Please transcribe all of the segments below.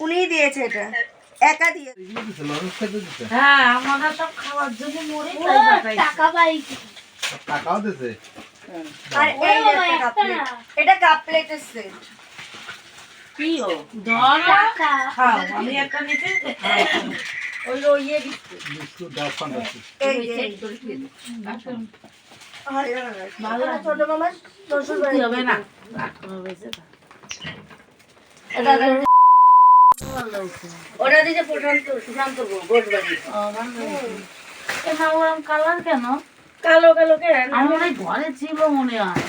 উনিই দিয়েছে এটা। একা দিয়ে। হ্যাঁ আমরা সব খাওয়ার জন্য মরে টাকা পাই। টাকাও আর এই এটা কাপ প্লেটের সেট কি ও? ধর খাও আমি একটা নিতে ওই ওই ইয়ে বিস্কুট দাও ফান্টাসি এই যে। ছোট মামা শ্বশুর বাড়ি হবে না। রাখতে হবে ওটা দিয়েছে প্রশান্ত সুশান্ত গোট বাড়ি ও, ভালো হয়েছে। এ না ওরম কালার কেন? কালো কালো কেন আমার এই ঘরে ছিল মনে হয়।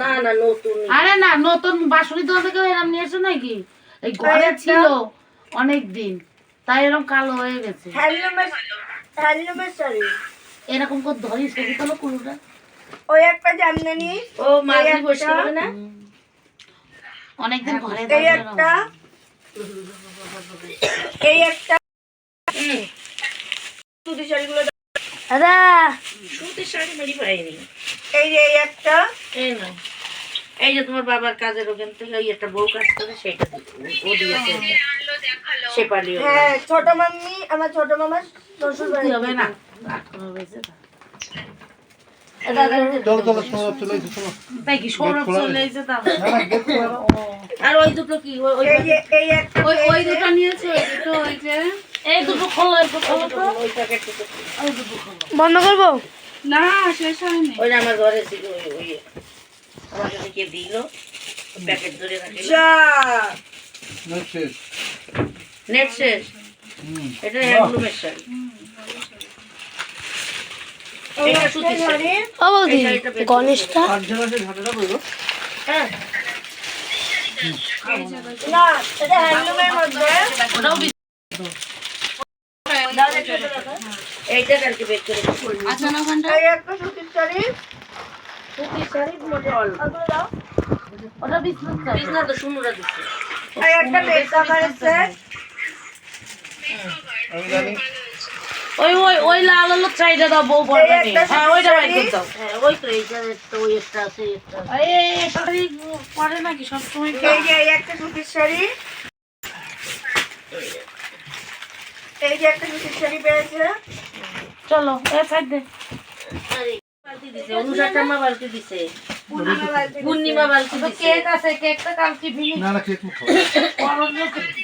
না না নতুন। আরে না নতুন বাসুরি দোকান থেকে এরম নিয়ে এসো নাকি? এই ঘরে ছিল অনেক দিন তাই এরকম কালো হয়ে গেছে। হ্যান্ডলুমের হ্যান্ডলুমের শাড়ি এরকম করে ধরি তোলো কুলুটা। ওই একটা জামদানি ও মাঝে বসে না? অনেকদিন ঘরে এই একটা। এই একটা সুতি শাড়িগুলো দাদা। সুতির শাড়ি মেরি পাইনি। এই যে এই একটা। এই না এই যে তোমার বাবার কাজের ওখান থেকে ওই একটা বউ কাজ করে সেটা ও দিয়েছে। সে পালিয়ে হ্যাঁ ছোট মাম্মি আমার ছোট মামা শ্বশুর বাড়ি হবে না? আর ওই দুটো কি? ওই- ওই এই যে এই একটা ওই ওই পেয়েছে। দুটো নিয়েছে ওই দুটো ওই যে। এই দুটো খোলো একটু খোলো তো। ওই দুটো খোলো। বন্ধ করব? না শেষ হয়নি। ওই আমার ঘরে ছিল ওই ওই আমার কাছে কে দিল? প্যাকেট ধরে রাখিল। যা! না, শেষ। নেট শেষ। এটা হ্যান্ডলুমের শাড়ি। দেখে তো দেখো। এইটা কালকে বের করে দিবো। এই একটা সুতির শাড়ি। সুতির শাড়ি মোটে অল্প ওটা বিজনেস বিজনেস তো শুনুরা দিচ্ছে এই একটা বেড কাভারের সেট আমি জানি। ওই ওই ওই লাল আলোর চাহিদা দাও বউ পড়বে হ্যাঁ ওইটা শাড়ি। বাইর করে দাও হ্যাঁ ওই তো এইটা একটা ওই একটা আছে এই একটা এই শাড়ি পরে নাকি সব সময় এই যে এই একটা সুতির শাড়ি। এই যে একটা সুতির শাড়ি পেয়েছে। চলো এ সাইড দে। পূর্ণিমা বালতি দিছে। কেক আছে কেকটা কালকে ভিনি না না কেক মুখ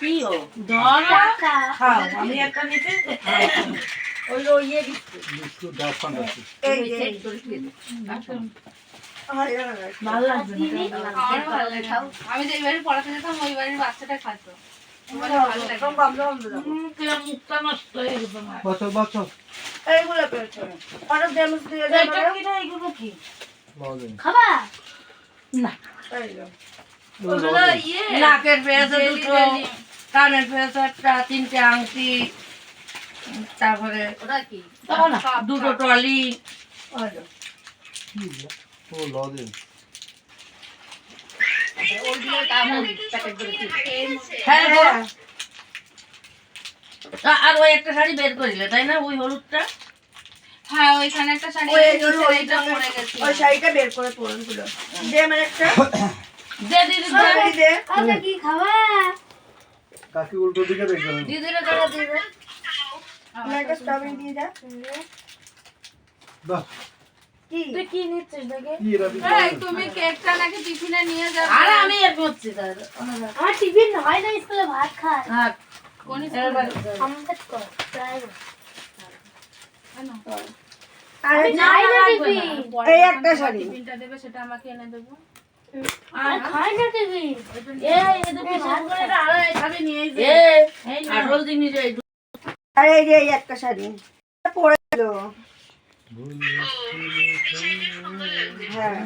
কি ও? ধর। খাও আমি একটা নিতে ওই ওই ইয়ে বিস্কুট দাও ফান্টাসি এই যে। হয়, হয়, হয়। ভালো লাগছে আমি যে বাড়ি পড়াতে যেতাম ওই বাড়ির বাচ্চাটা খাতো দাও। কিরা হয়ে। বছর বছর এইগুলো পেয়েছে। অনেক ড্যামেজ দিয়ে কি রে, এগুলো কি? খাবা? না। ইয়ে নাকের পেয়েছে দুটো। কানের একটা তিনটে আংটি তারপরে ওটা কি? দুটো টলি হয় হ্যাঁ। হ্যাঁ, আর ওই একটা শাড়ি বের করিলে তাই না? ওই হলুদটা? হ্যাঁ ওইখানে একটা শাড়ি ওই শাড়িটা ওই পরে গেছি ওই শাড়িটা বের করে পরুন তুলো দে আমার একটা। দে দিদি দে। শাড়ি দে। কাকা কি খাবা কাকি উল্টো দিকে দেখবেন দিদিরে টাকা দিবে। আমার একটা স্ট্রবেরি দিয়ে যা। বাহ। কি? তুই কি নিচ্ছিস দেখে? এই তুমি কেকটা নাকি টিফিনে নিয়ে যাবে? আরে আমি এর করছি তার আমার টিফিন হয় না স্কুলে ভাত খায়। হ্যাঁ কোন এবার আমাকে কর ট্রাই আর খাই না টিফিন। এই একটা শাড়ি। টিফিনটা দেবে সেটা আমাকে এনে দেবো। আর এই একটা শাড়ি হ্যাঁ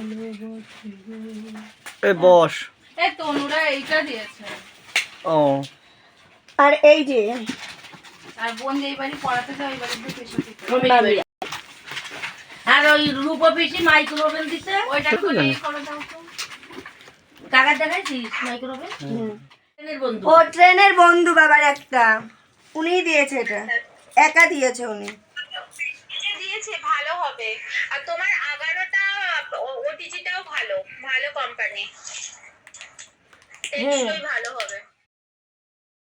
বস। এই তনুরা এইটা দিয়েছে। ও। আর এই যে আর বোন বাড়ি পড়াতে যায় ওই বাড়ি। আর ওই রূপ পিসি মাইক্রোওভেন দিছে। ওইটা করে দাও তো। কাকা দেখাইছিস? মাইক্রোওভেন ট্রেনের বন্ধু। ও ট্রেনের বন্ধু বাবার একটা। উনিই দিয়েছে এটা। একা দিয়েছে উনি। দিয়েছে ভালো হবে। আর তোমার আগারোটা ওটিজিটাও ভালো ভালো কোম্পানি টেকসই ভালো হবে।